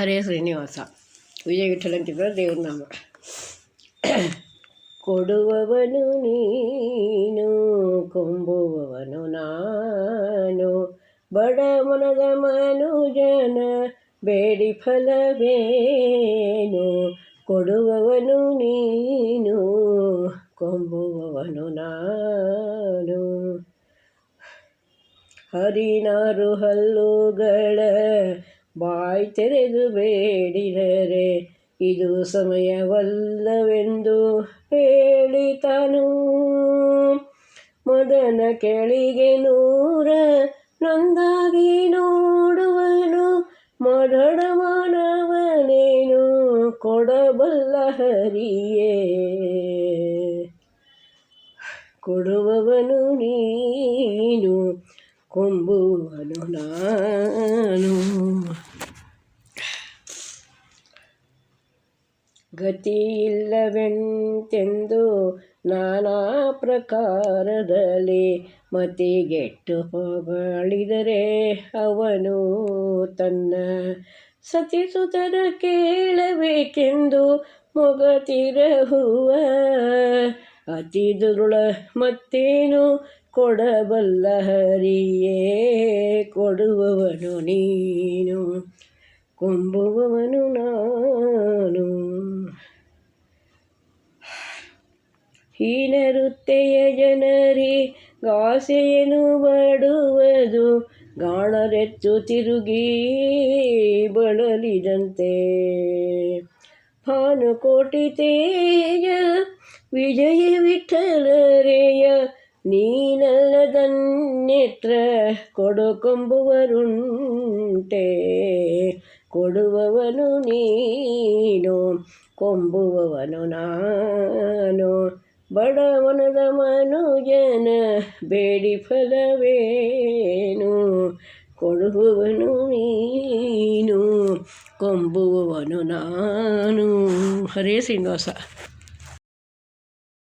ಹರೇ ಶ್ರೀನಿವಾಸ. ವಿಜಯ ವಿಠಲ ಅಂತಿದ್ರೆ ದೇವ್ರ ನಾಮ. ಕೊಡುವವನು ನೀನು, ಕೊಂಬುವವನು ನಾನು. ಬಡ ಮನದ ಮನುಜನ ಬೇಡಿ ಫಲವೇನು? ಕೊಡುವವನು ನೀನು, ಕೊಂಬುವವನು ನಾನು. ಹರಿನಾರು ಹಲ್ಲುಗಳ ಬಾಯ್ ತೆರೆದು ಬೇಡಿದರೆ ಇದು ಸಮಯವಲ್ಲವೆಂದು ಹೇಳಿತನು. ಮದನ ಕೆಳಿಗೆ ನೂರ ನಂದಾಗಿ ನೋಡುವನು ಮರಣ ಮಾನವನೇನು ಕೊಡಬಲ್ಲ ಹರಿಯೇ. ಕೊಡುವವನು ನೀನು, ಕೊಂಬುವನು ನಾನು ಗತಿಯಿಲ್ಲವೆಂತೆಂದು ನಾನಾ ಪ್ರಕಾರದಲ್ಲಿ ಮತಿಗೆಟ್ಟು ಹೊಗಳಿದರೆ ಅವನು ತನ್ನ ಸತಿಸುತರ ಕೇಳಬೇಕೆಂದು ಮೊಗತಿರಹುವ. ಅತಿ ದುರುಳ ಮತ್ತೇನು ಕೊಡಬಲ್ಲ ಹರಿಯೇ ಕೊಡುವವನು ನೀನು. ಕೊಂಬುವವನು ನಾನು. ಹೀನರುತ್ತೆಯ ಜನರಿ ಗಾಸೆಯನ್ನು ಬಡುವುದು ಗಾಣರೆತ್ತು ತಿರುಗಿ ಬಳಲಿದಂತೆ. ಭಾನುಕೋಟಿ ತೇಜ ವಿಜಯ ವಿಠಲರೆಯ, ನೀನಲ್ಲದನ್ನೆತ್ರ ಕೊಡುಕೊಂಬುವರುಂಟೆ. ಕೊಡುವವನು ನೀನು, ಕೊಂಬುವವನು ನಾನು. ಬಡವನದ ಮನುಜನ ಬೇಡಿ ಫಲವೇನು? ಕೊಡುವವನು ನೀನು ಕೊಂಬುವವನು ನಾನು. ಹರೇ ಶ್ರೀನಿವಾಸ.